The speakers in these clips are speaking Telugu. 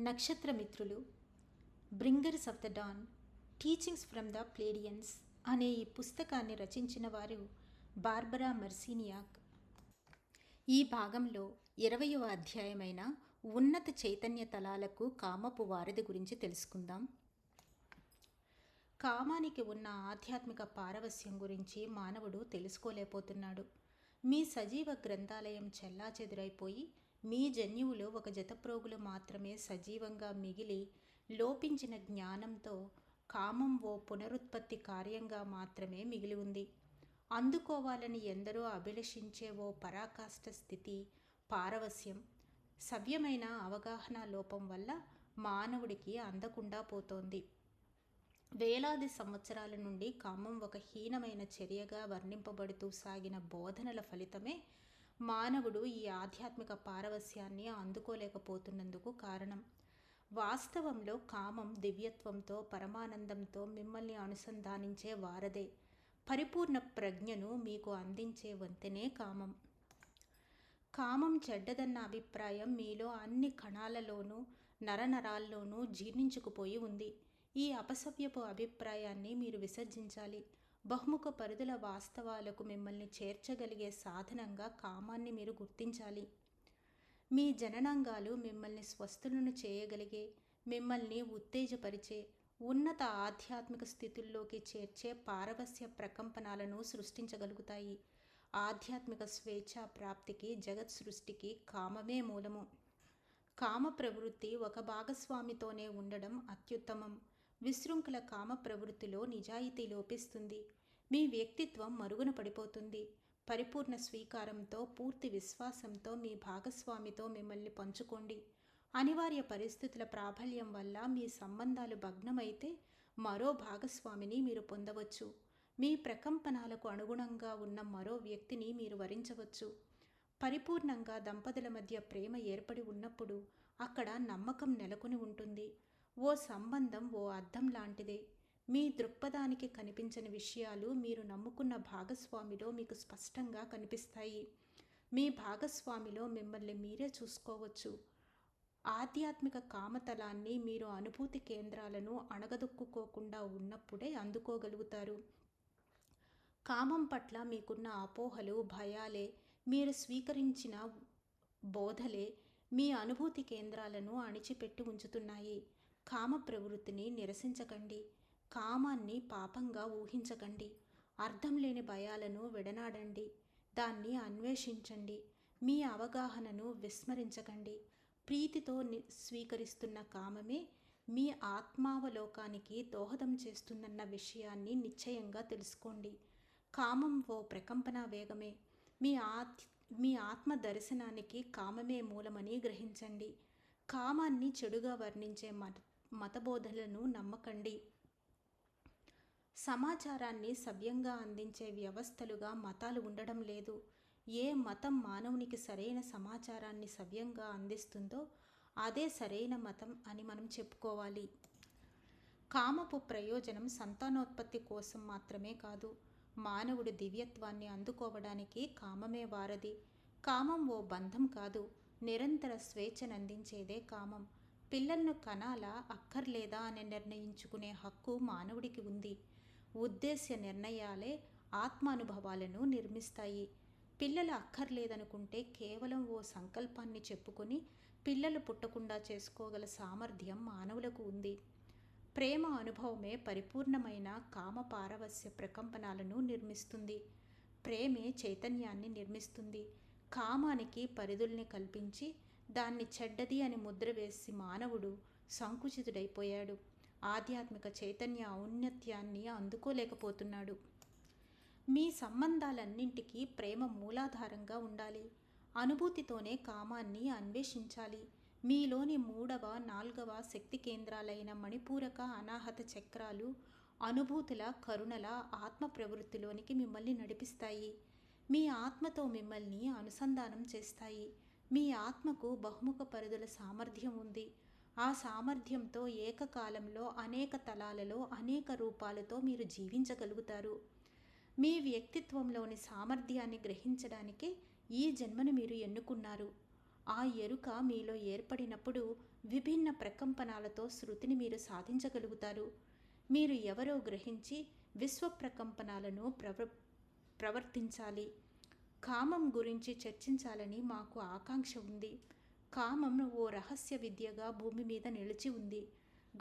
నక్షత్రమిత్రులు bringers of the dawn teachings from the Pleiadians అనే ఈ పుస్తకాన్ని రచించిన వారు బార్బరా మర్సీనియాక్. ఈ భాగంలో ఇరవయవ అధ్యాయమైన ఉన్నత చైతన్య తలాలకు కామపు వారధి గురించి తెలుసుకుందాం. కామానికి ఉన్న ఆధ్యాత్మిక పారవస్యం గురించి మానవుడు తెలుసుకోలేకపోతున్నాడు. మీ సజీవ గ్రంథాలయం చెల్లాచెదురైపోయి మీ జన్యువులో ఒక జతప్రోగులు మాత్రమే సజీవంగా మిగిలి లోపించిన జ్ఞానంతో కామం ఓ పునరుత్పత్తి కార్యంగా మాత్రమే మిగిలి ఉంది. అందుకోవాలని ఎందరో అభిలషించే ఓ పరాకాష్ట స్థితి పారవస్యం సవ్యమైన అవగాహన లోపం వల్ల మానవుడికి అందకుండా పోతోంది. వేలాది సంవత్సరాల నుండి కామం ఒక హీనమైన చర్యగా వర్ణింపబడుతూ సాగిన బోధనల ఫలితమే మానవుడు ఈ ఆధ్యాత్మిక పారవస్యాన్ని అందుకోలేకపోతున్నందుకు కారణం. వాస్తవంలో కామం దివ్యత్వంతో పరమానందంతో మిమ్మల్ని అనుసంధానించే వారదే. పరిపూర్ణ ప్రజ్ఞను మీకు అందించే వంతెనే కామం. కామం చెడ్డదన్న అభిప్రాయం మీలో అన్ని కణాలలోనూ నరనరాల్లోనూ జీర్ణించుకుపోయి ఉంది. ఈ అపసవ్యపు అభిప్రాయాన్ని మీరు విసర్జించాలి. బహుముఖ పరిధుల వాస్తవాలకు మిమ్మల్ని చేర్చగలిగే సాధనంగా కామాన్ని మీరు గుర్తించాలి. మీ జననాంగాలు మిమ్మల్ని స్వస్థులను చేయగలిగే మిమ్మల్ని ఉత్తేజపరిచే ఉన్నత ఆధ్యాత్మిక స్థితుల్లోకి చేర్చే పారవస్య ప్రకంపనాలను సృష్టించగలుగుతాయి. ఆధ్యాత్మిక స్వేచ్ఛ ప్రాప్తికి జగత్ సృష్టికి కామమే మూలము. కామ ప్రవృత్తి ఒక భాగస్వామితోనే ఉండడం అత్యుత్తమం. విశృంఖల కామ ప్రవృత్తిలో నిజాయితీ లోపిస్తుంది. మీ వ్యక్తిత్వం మరుగున పడిపోతుంది. పరిపూర్ణ స్వీకారంతో పూర్తి విశ్వాసంతో మీ భాగస్వామితో మిమ్మల్ని పంచుకోండి. అనివార్య పరిస్థితుల ప్రాబల్యం వల్ల మీ సంబంధాలు భగ్నమైతే మరో భాగస్వామిని మీరు పొందవచ్చు. మీ ప్రకంపనాలకు అనుగుణంగా ఉన్న మరో వ్యక్తిని మీరు వరించవచ్చు. పరిపూర్ణంగా దంపతుల మధ్య ప్రేమ ఏర్పడి ఉన్నప్పుడు అక్కడ నమ్మకం నెలకొని ఉంటుంది. ఓ సంబంధం ఓ అర్థం లాంటిదే. మీ దృక్పథానికి కనిపించని విషయాలు మీరు నమ్ముకున్న భాగస్వామిలో మీకు స్పష్టంగా కనిపిస్తాయి. మీ భాగస్వామిలో మిమ్మల్ని మీరే చూసుకోవచ్చు. ఆధ్యాత్మిక కామతలాన్ని మీరు అనుభూతి కేంద్రాలను అణగదొక్కుకోకుండా ఉన్నప్పుడే అందుకోగలుగుతారు. కామం పట్ల మీకున్న అపోహలు భయాలే మీరు స్వీకరించిన బోధలే మీ అనుభూతి కేంద్రాలను అణిచిపెట్టి ఉంచుతున్నాయి. కామ ప్రవృత్తిని నిరసించకండి. కామాన్ని పాపంగా ఊహించకండి. అర్థం లేని భయాలను విడనాడండి. దాన్ని అన్వేషించండి. మీ అవగాహనను విస్మరించకండి. ప్రీతితో స్వీకరిస్తున్న కామమే మీ ఆత్మావలోకానికి దోహదం చేస్తుందన్న విషయాన్ని నిశ్చయంగా తెలుసుకోండి. కామం ఓ ప్రకంపన వేగమే. మీ ఆత్ మీ ఆత్మ దర్శనానికి కామమే మూలమని గ్రహించండి. కామాన్ని చెడుగా వర్ణించే మత మతబోధలను నమ్మకండి. సమాచారాన్ని సవ్యంగా అందించే వ్యవస్థలుగా మతాలు ఉండడం లేదు. ఏ మతం మానవునికి సరైన సమాచారాన్ని సవ్యంగా అందిస్తుందో అదే సరైన మతం అని మనం చెప్పుకోవాలి. కామపు ప్రయోజనం సంతానోత్పత్తి కోసం మాత్రమే కాదు మానవుడు దివ్యత్వాన్ని అందుకోవడానికి కామమే వారది కామం ఓ బంధం కాదు నిరంతర స్వేచ్ఛనందించేదే కామం. పిల్లలను కనాలా అక్కర్లేదా అని నిర్ణయించుకునే హక్కు మానవుడికి ఉంది. ఉద్దేశ్య నిర్ణయాలే ఆత్మానుభవాలను నిర్మిస్తాయి. పిల్లలు అక్కర్లేదనుకుంటే కేవలం ఓ సంకల్పాన్ని చెప్పుకొని పిల్లలు పుట్టకుండా చేసుకోగల సామర్థ్యం మానవులకు ఉంది. ప్రేమ అనుభవమే పరిపూర్ణమైన కామ పారవస్య ప్రకంపనాలను నిర్మిస్తుంది. ప్రేమే చైతన్యాన్ని నిర్మిస్తుంది. కామానికి పరిధుల్ని కల్పించి దాన్ని చెడ్డది అని ముద్ర వేసి మానవుడు సంకుచితుడైపోయాడు. ఆధ్యాత్మిక చైతన్య ఔన్నత్యాన్ని అందుకోలేకపోతున్నాడు. మీ సంబంధాలన్నింటికీ ప్రేమ మూలాధారంగా ఉండాలి. అనుభూతితోనే కామాన్ని అన్వేషించాలి. మీలోని మూడవ నాల్గవ శక్తి కేంద్రాలైన మణిపూరక అనాహత చక్రాలు అనుభూతుల కరుణల ఆత్మ ప్రవృత్తిలోనికి మిమ్మల్ని నడిపిస్తాయి. మీ ఆత్మతో మిమ్మల్ని అనుసంధానం చేస్తాయి. మీ ఆత్మకు బహుముఖ పరిధుల సామర్థ్యం ఉంది. ఆ సామర్థ్యంతో ఏకకాలంలో అనేక తలాలలో అనేక రూపాలతో మీరు జీవించగలుగుతారు. మీ వ్యక్తిత్వంలోని సామర్థ్యాన్ని గ్రహించడానికి ఈ జన్మను మీరు ఎన్నుకున్నారు. ఆ ఎరుక మీలో ఏర్పడినప్పుడు విభిన్న ప్రకంపనాలతో శృతిని మీరు సాధించగలుగుతారు. మీరు ఎవరో గ్రహించి విశ్వ ప్రకంపనాలను ప్రవ ప్రవర్తించాలి. కామం గురించి చర్చించాలని మాకు ఆకాంక్ష ఉంది. కామం ఓ రహస్య విద్యగా భూమి మీద నిలిచి ఉంది.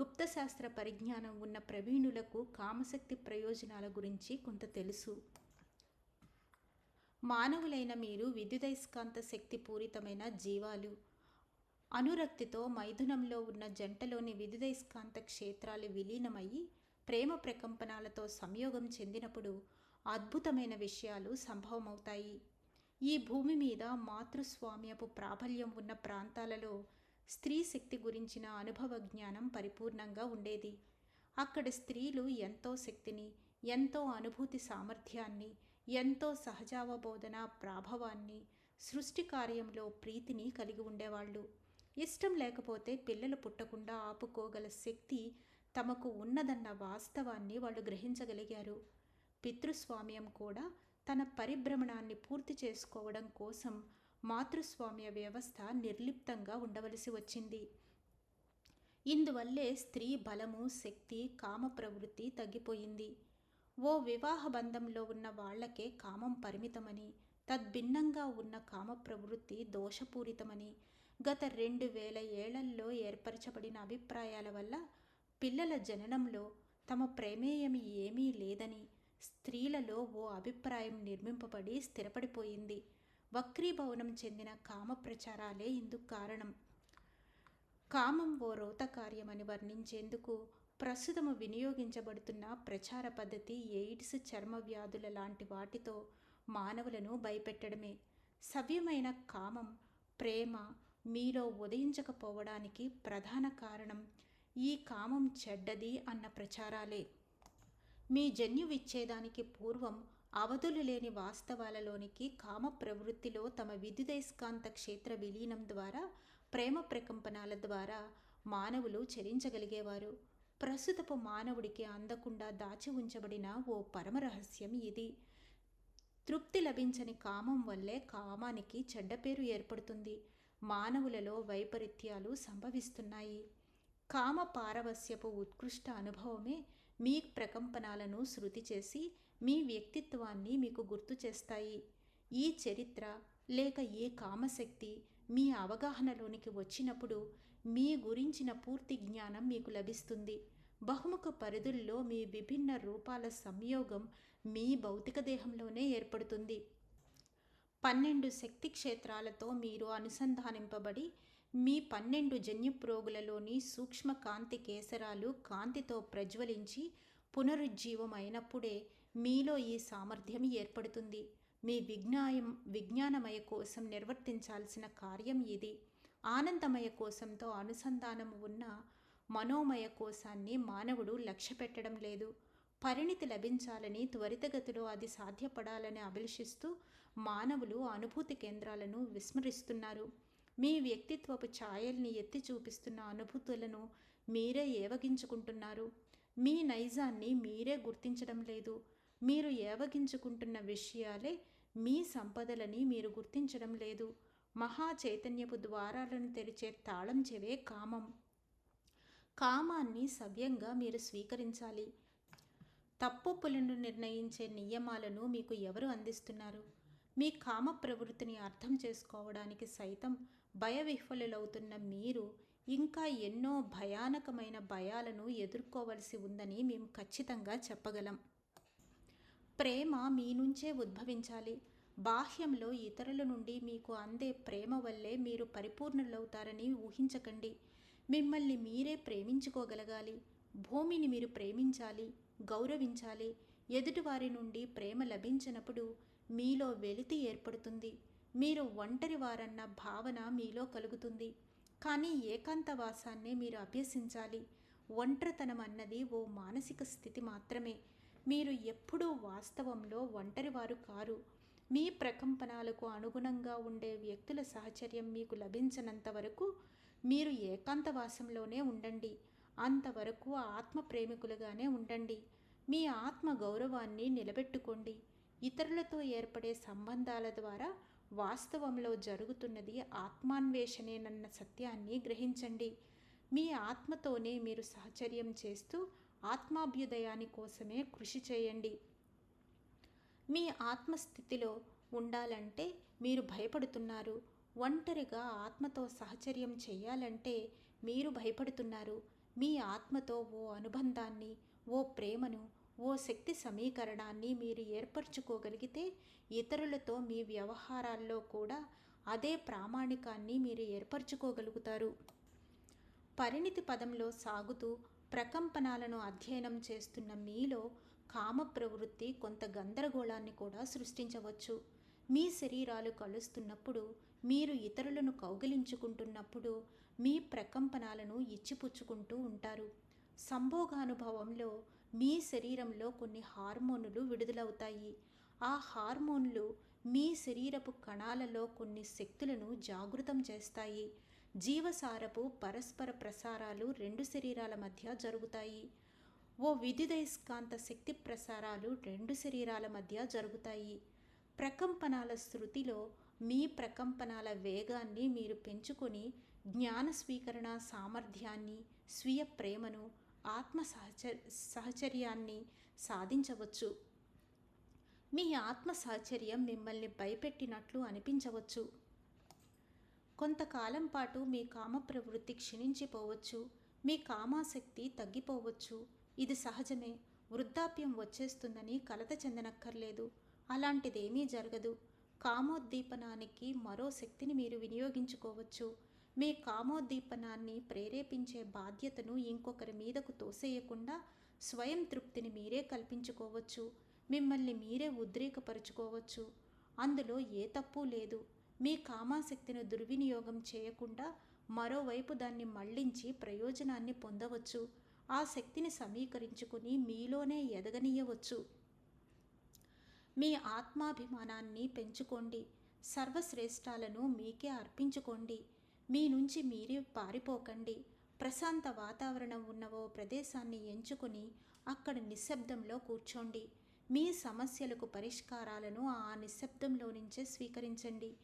గుప్త శాస్త్ర పరిజ్ఞానం ఉన్న ప్రవీణులకు కామశక్తి ప్రయోజనాల గురించి కొంత తెలుసు. మానవులైన మీరు విద్యుదయస్కాంత శక్తి పూరితమైన జీవాలు. అనురక్తితో మైథునంలో ఉన్న జంటలోని విద్యుదయస్కాంత క్షేత్రాలు విలీనమయ్యి ప్రేమ ప్రకంపనాలతో సంయోగం చెందినప్పుడు అద్భుతమైన విషయాలు సంభవమవుతాయి. ఈ భూమి మీద మాతృస్వామ్యపు ప్రాబల్యం ఉన్న ప్రాంతాలలో స్త్రీ శక్తి గురించిన అనుభవ జ్ఞానం పరిపూర్ణంగా ఉండేది. అక్కడ స్త్రీలు ఎంతో శక్తిని ఎంతో అనుభూతి సామర్థ్యాన్ని ఎంతో సహజావబోధన ప్రాభవాన్ని సృష్టి కార్యంలో ప్రీతిని కలిగి ఉండేవాళ్ళు. ఇష్టం లేకపోతే పిల్లలు పుట్టకుండా ఆపుకోగల శక్తి తమకు ఉన్నదన్న వాస్తవాన్ని వాళ్ళు గ్రహించగలిగారు. పితృస్వామ్యం కూడా తన పరిభ్రమణాన్ని పూర్తి చేసుకోవడం కోసం మాతృస్వామ్య వ్యవస్థ నిర్లిప్తంగా ఉండవలసి వచ్చింది. ఇందువల్లే స్త్రీ బలము శక్తి కామ ప్రవృత్తి తగ్గిపోయింది. ఓ వివాహ బంధంలో ఉన్న వాళ్ళకే కామం పరిమితమని తద్భిన్నంగా ఉన్న కామ ప్రవృత్తి దోషపూరితమని గత రెండు వేల ఏళ్ళలో ఏర్పరచబడిన అభిప్రాయాల వల్ల పిల్లల జననంలో తమ ప్రమేయం ఏమీ లేదని స్త్రీలలో ఓ అభిప్రాయం నిర్మింపబడి స్థిరపడిపోయింది. వక్రీభవనం చెందిన కామ ప్రచారాలే ఇందుకు కారణం. కామం ఓ రోత కార్యమని వర్ణించేందుకు ప్రస్తుతము వినియోగించబడుతున్న ప్రచార పద్ధతి ఎయిడ్స్ చర్మ వ్యాధుల లాంటి వాటితో మానవులను భయపెట్టడమే. సవ్యమైన కామం ప్రేమ మీలో ఉదయించకపోవడానికి ప్రధాన కారణం ఈ కామం చెడ్డది అన్న ప్రచారాలే. మీ జన్యు విచ్ఛేదానికి పూర్వం అవధులు లేని వాస్తవాలలోనికి కామ ప్రవృత్తిలో తమ విద్యుదయస్కాంత క్షేత్ర విలీనం ద్వారా ప్రేమ ప్రకంపనాల ద్వారా మానవులు చరించగలిగేవారు. ప్రస్తుతపు మానవుడికి అందకుండా దాచి ఉంచబడిన ఓ పరమరహస్యం ఇది. తృప్తి లభించని కామం వల్లే కామానికి చెడ్డ పేరు ఏర్పడుతుంది. మానవులలో వైపరీత్యాలు సంభవిస్తున్నాయి. కామ పారవస్యపు ఉత్కృష్ట అనుభవమే మీ ప్రకంపనాలను శృతి చేసి మీ వ్యక్తిత్వాన్ని మీకు గుర్తు చేస్తాయి. ఈ చరిత్ర లేక ఏ కామశక్తి మీ అవగాహనలోనికి వచ్చినప్పుడు మీ గురించిన పూర్తి జ్ఞానం మీకు లభిస్తుంది. బహుముఖ పరిధుల్లో మీ విభిన్న రూపాల సంయోగం మీ భౌతిక దేహంలోనే ఏర్పడుతుంది. పన్నెండు శక్తి క్షేత్రాలతో మీరు అనుసంధానింపబడి మీ పన్నెండు జన్యుప్రోగులలోని సూక్ష్మ కాంతి కేసరాలు కాంతితో ప్రజ్వలించి పునరుజ్జీవం అయినప్పుడే మీలో ఈ సామర్థ్యం ఏర్పడుతుంది. మీ విజ్ఞాయం విజ్ఞానమయ కోసం నిర్వర్తించాల్సిన కార్యం ఇది. ఆనందమయ కోసంతో అనుసంధానం ఉన్న మనోమయ కోశాన్ని మానవుడు లక్ష్య పెట్టడం లేదు. పరిణితి లభించాలని త్వరితగతిలో అది సాధ్యపడాలని అభిలషిస్తూ మానవులు అనుభూతి కేంద్రాలను విస్మరిస్తున్నారు. మీ వ్యక్తిత్వపు ఛాయల్ని ఎత్తి చూపిస్తున్న అనుభూతులను మీరే ఏవగించుకుంటున్నారు? మీ నైజాన్ని మీరే గుర్తించడం లేదు. మీరు ఏవగించుకుంటున్న విషయాలే మీ సంపదలని మీరు గుర్తించడం లేదు. మహా చైతన్యపు ద్వారాలను తెరిచే తాళం చెవే కామం. కామాన్ని సవ్యంగా మీరు స్వీకరించాలి. తప్పొప్పులను నిర్ణయించే నియమాలను మీకు ఎవరు అందిస్తున్నారు? మీ కామ ప్రవృత్తిని అర్థం చేసుకోవడానికి సైతం భయవిహ్వలులవుతున్న మీరు ఇంకా ఎన్నో భయానకమైన భయాలను ఎదుర్కోవలసి ఉందని మేము ఖచ్చితంగా చెప్పగలం. ప్రేమ మీ నుంచే ఉద్భవించాలి. బాహ్యంలో ఇతరుల నుండి మీకు అందే ప్రేమ వల్లే మీరు పరిపూర్ణులవుతారని ఊహించకండి. మిమ్మల్ని మీరే ప్రేమించుకోగలగాలి. భూమిని మీరు ప్రేమించాలి గౌరవించాలి. ఎదుటివారి నుండి ప్రేమ లభించినప్పుడు మీలో వెలితి ఏర్పడుతుంది. మీరు ఒంటరి వారన్న భావన మీలో కలుగుతుంది. కానీ ఏకాంతవాసాన్ని మీరు అభ్యసించాలి. ఒంటరితనం అన్నది ఓ మానసిక స్థితి మాత్రమే. మీరు ఎప్పుడూ వాస్తవంలో ఒంటరివారు కారు. మీ ప్రకంపనాలకు అనుగుణంగా ఉండే వ్యక్తుల సహచర్యం మీకు లభించనంత వరకు మీరు ఏకాంతవాసంలోనే ఉండండి. అంతవరకు ఆత్మ ప్రేమికులుగానే ఉండండి. మీ ఆత్మ గౌరవాన్ని నిలబెట్టుకోండి. ఇతరులతో ఏర్పడే సంబంధాల ద్వారా వాస్తవంలో జరుగుతున్నది ఆత్మాన్వేషణేనన్న సత్యాన్ని గ్రహించండి. మీ ఆత్మతోనే మీరు సహచర్యం చేస్తూ ఆత్మాభ్యుదయాని కోసమే కృషి చేయండి. మీ ఆత్మస్థితిలో ఉండాలంటే మీరు భయపడుతున్నారు. ఒంటరిగా ఆత్మతో సహచర్యం చేయాలంటే మీరు భయపడుతున్నారు. మీ ఆత్మతో ఓ అనుబంధాన్ని ఓ ప్రేమను ఓ శక్తి సమీకరణాన్ని మీరు ఏర్పరచుకోగలిగితే ఇతరులతో మీ వ్యవహారాల్లో కూడా అదే ప్రామాణికాన్ని మీరు ఏర్పరచుకోగలుగుతారు. పరిణితి పదంలో సాగుతూ ప్రకంపనాలను అధ్యయనం చేస్తున్న మీలో కామ ప్రవృత్తి కొంత గందరగోళాన్ని కూడా సృష్టించవచ్చు. మీ శరీరాలు కలుస్తున్నప్పుడు మీరు ఇతరులను కౌగిలించుకుంటున్నప్పుడు మీ ప్రకంపనాలను ఇచ్చిపుచ్చుకుంటూ ఉంటారు. సంభోగానుభవంలో మీ శరీరంలో కొన్ని హార్మోనులు విడుదలవుతాయి. ఆ హార్మోన్లు మీ శరీరపు కణాలలో కొన్ని శక్తులను జాగృతం చేస్తాయి. జీవసారపు పరస్పర ప్రసారాలు రెండు శరీరాల మధ్య జరుగుతాయి. ఓ విద్యుదయస్కాంత శక్తి ప్రసారాలు రెండు శరీరాల మధ్య జరుగుతాయి. ప్రకంపనాల శృతిలో మీ ప్రకంపనాల వేగాన్ని మీరు పెంచుకొని జ్ఞాన స్వీకరణ సామర్థ్యాన్ని స్వీయ ప్రేమను ఆత్మ సహచ సహచర్యాన్ని సాధించవచ్చు. మీ ఆత్మ సహచర్యం మిమ్మల్ని భయపెట్టినట్లు అనిపించవచ్చు. కొంతకాలం పాటు మీ కామ ప్రవృత్తి క్షీణించిపోవచ్చు. మీ కామాసక్తి తగ్గిపోవచ్చు. ఇది సహజమే. వృద్ధాప్యం వచ్చేస్తుందని కలత చెందనక్కర్లేదు. అలాంటిదేమీ జరగదు. కామోద్దీపనానికి మరో శక్తిని మీరు వినియోగించుకోవచ్చు. మీ కామోద్దీపనాన్ని ప్రేరేపించే బాధ్యతను ఇంకొకరి మీదకు తోసేయకుండా స్వయం తృప్తిని మీరే కల్పించుకోవచ్చు. మిమ్మల్ని మీరే ఉద్రేకపరుచుకోవచ్చు. అందులో ఏ తప్పు లేదు. మీ కామాశక్తిని దుర్వినియోగం చేయకుండా మరోవైపు దాన్ని మళ్ళించి ప్రయోజనాన్ని పొందవచ్చు. ఆ శక్తిని సమీకరించుకుని మీలోనే ఎదగనీయవచ్చు. మీ ఆత్మాభిమానాన్ని పెంచుకోండి. సర్వశ్రేష్టాలను మీకే అర్పించుకోండి. మీ నుంచి మీరే పారిపోకండి. ప్రశాంత వాతావరణం ఉన్న ఓ ప్రదేశాన్ని ఎంచుకొని అక్కడ నిశ్శబ్దంలో కూర్చోండి. మీ సమస్యలకు పరిష్కారాలను ఆ నిశ్శబ్దంలో నుంచే స్వీకరించండి.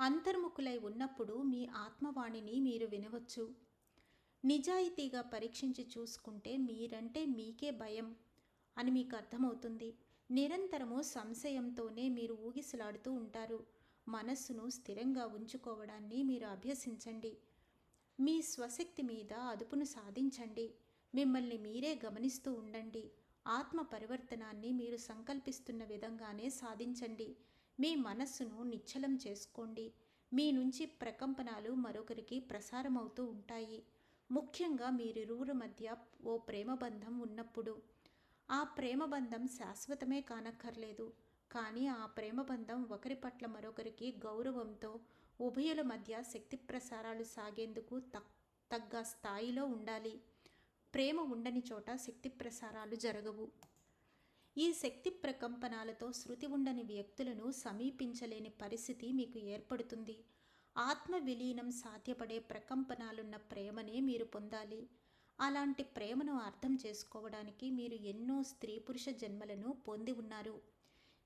అంతర్ముఖులై ఉన్నప్పుడు మీ ఆత్మవాణిని మీరు వినవచ్చు. నిజాయితీగా పరీక్షించి చూసుకుంటే మీరంటే మీకే భయం అని మీకు అర్థమవుతుంది. నిరంతరము సంశయంతోనే మీరు ఊగిసలాడుతూ ఉంటారు. మనస్సును స్థిరంగా ఉంచుకోవడాన్ని మీరు అభ్యసించండి. మీ స్వశక్తి మీద అదుపును సాధించండి. మిమ్మల్ని మీరే గమనిస్తూ ఉండండి. ఆత్మ పరివర్తనాన్ని మీరు సంకల్పిస్తున్న విధంగానే సాధించండి. మీ మనస్సును నిశ్చలం చేసుకోండి. మీ నుంచి ప్రకంపనాలు మరొకరికి ప్రసారమవుతూ ఉంటాయి. ముఖ్యంగా మీరిరువురు మధ్య ఓ ప్రేమబంధం ఉన్నప్పుడు. ఆ ప్రేమబంధం శాశ్వతమే కానక్కర్లేదు. కానీ ఆ ప్రేమబంధం ఒకరి పట్ల మరొకరికి గౌరవంతో ఉభయుల మధ్య శక్తి ప్రసారాలు సాగేందుకు తక్ తగ్గ స్థాయిలో ఉండాలి. ప్రేమ ఉండని చోట శక్తి ప్రసారాలు జరగవు. ఈ శక్తి ప్రకంపనాలతో శృతి ఉండని వ్యక్తులను సమీపించలేని పరిస్థితి మీకు ఏర్పడుతుంది. ఆత్మ విలీనం సాధ్యపడే ప్రకంపనాలున్న ప్రేమనే మీరు పొందాలి. అలాంటి ప్రేమను అర్థం చేసుకోవడానికి మీరు ఎన్నో స్త్రీ పురుష జన్మలను పొంది ఉన్నారు.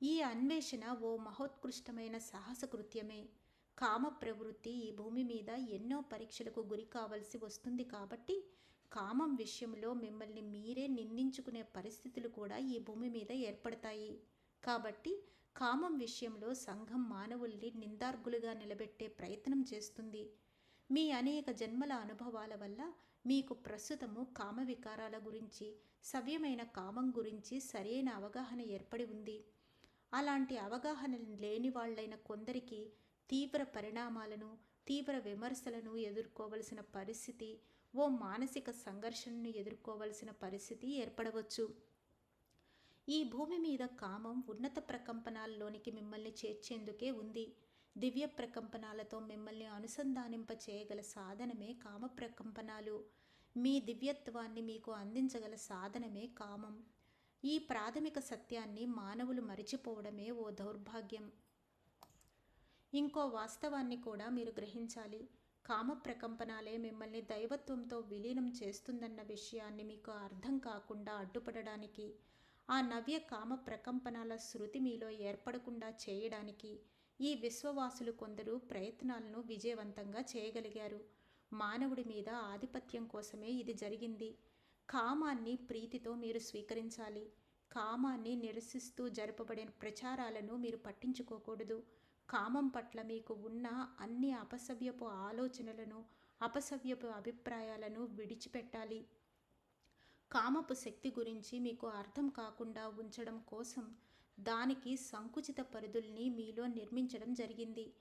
ఈ అన్వేషణ ఓ మహోత్కృష్టమైన సాహస కృత్యమే. కామ ప్రవృత్తి ఈ భూమి మీద ఎన్నో పరీక్షలకు గురి కావలసి వస్తుంది కాబట్టి కామం విషయంలో మిమ్మల్ని మీరే నిందించుకునే పరిస్థితులు కూడా ఈ భూమి మీద ఏర్పడతాయి. కాబట్టి కామం విషయంలో సంఘం మానవుల్ని నిందార్గులుగా నిలబెట్టే ప్రయత్నం చేస్తుంది. మీ అనేక జన్మల అనుభవాల వల్ల మీకు ప్రస్తుతము కామ వికారాల గురించి సవ్యమైన కామం గురించి సరైన అవగాహన ఏర్పడి ఉంది. అలాంటి అవగాహన లేని వాళ్ళైన కొందరికి తీవ్ర పరిణామాలను తీవ్ర విమర్శలను ఎదుర్కోవలసిన పరిస్థితి ఓ మానసిక సంఘర్షణను ఎదుర్కోవలసిన పరిస్థితి ఏర్పడవచ్చు. ఈ భూమి మీద కామం ఉన్నత ప్రకంపనాల్లోనికి మిమ్మల్ని చేర్చేందుకే ఉంది. దివ్య ప్రకంపనాలతో మిమ్మల్ని అనుసంధానింప చేయగల సాధనమే కామ ప్రకంపనాలు. మీ దివ్యత్వాన్ని మీకు అందించగల సాధనమే కామం. ఈ ప్రాథమిక సత్యాన్ని మానవులు మరిచిపోవడమే ఓ దౌర్భాగ్యం. ఇంకో వాస్తవాన్ని కూడా మీరు గ్రహించాలి. కామ ప్రకంపనాలే మిమ్మల్ని దైవత్వంతో విలీనం చేస్తుందన్న విషయాన్ని మీకు అర్థం కాకుండా అడ్డుపడడానికి ఆ నవ్య కామ ప్రకంపనాల శృతి మీలో ఏర్పడకుండా చేయడానికి ఈ విశ్వవాసులు కొందరు ప్రయత్నాలను విజయవంతంగా చేయగలిగారు. మానవుడి మీద ఆధిపత్యం కోసమే ఇది జరిగింది. కామాన్ని ప్రీతితో మీరు స్వీకరించాలి. కామాన్ని నిరసిస్తూ జరపబడిన ప్రచారాలను మీరు పట్టించుకోకూడదు. కామం పట్ల మీకు ఉన్న అన్ని అపసవ్యపు ఆలోచనలను అపసవ్యపు అభిప్రాయాలను విడిచిపెట్టాలి. కామపు శక్తి గురించి మీకు అర్థం కాకుండా ఉంచడం కోసం దానికి సంకుచిత పరిధుల్ని మీలో నిర్మించడం జరిగింది.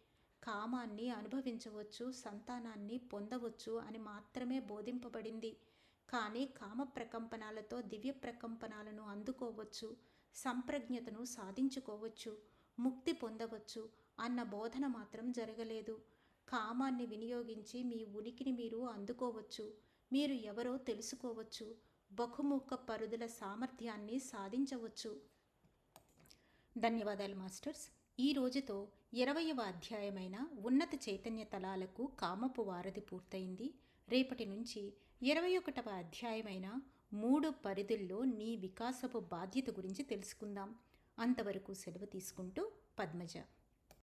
కామాన్ని అనుభవించవచ్చు సంతానాన్ని పొందవచ్చు అని మాత్రమే బోధింపబడింది. కానీ కామ ప్రకంపనాలతో దివ్య ప్రకంపనాలను అందుకోవచ్చు సంప్రజ్ఞతను సాధించుకోవచ్చు ముక్తి పొందవచ్చు అన్న బోధన మాత్రం జరగలేదు. కామాన్ని వినియోగించి మీ ఉనికిని మీరు అందుకోవచ్చు మీరు ఎవరో తెలుసుకోవచ్చు బహుముఖ పరుదుల సామర్థ్యాన్ని సాధించవచ్చు. ధన్యవాదాలు మాస్టర్స్. ఈ రోజుతో ఇరవయవ అధ్యాయమైన ఉన్నత చైతన్య తలాలకు కామపు వారధి పూర్తయింది. రేపటి నుంచి ఇరవై ఒకటవ అధ్యాయమైన మూడు పరిధుల్లో నీ వికాసపు బాధ్యత గురించి తెలుసుకుందాం. అంతవరకు సెలవు తీసుకుంటూ పద్మజ.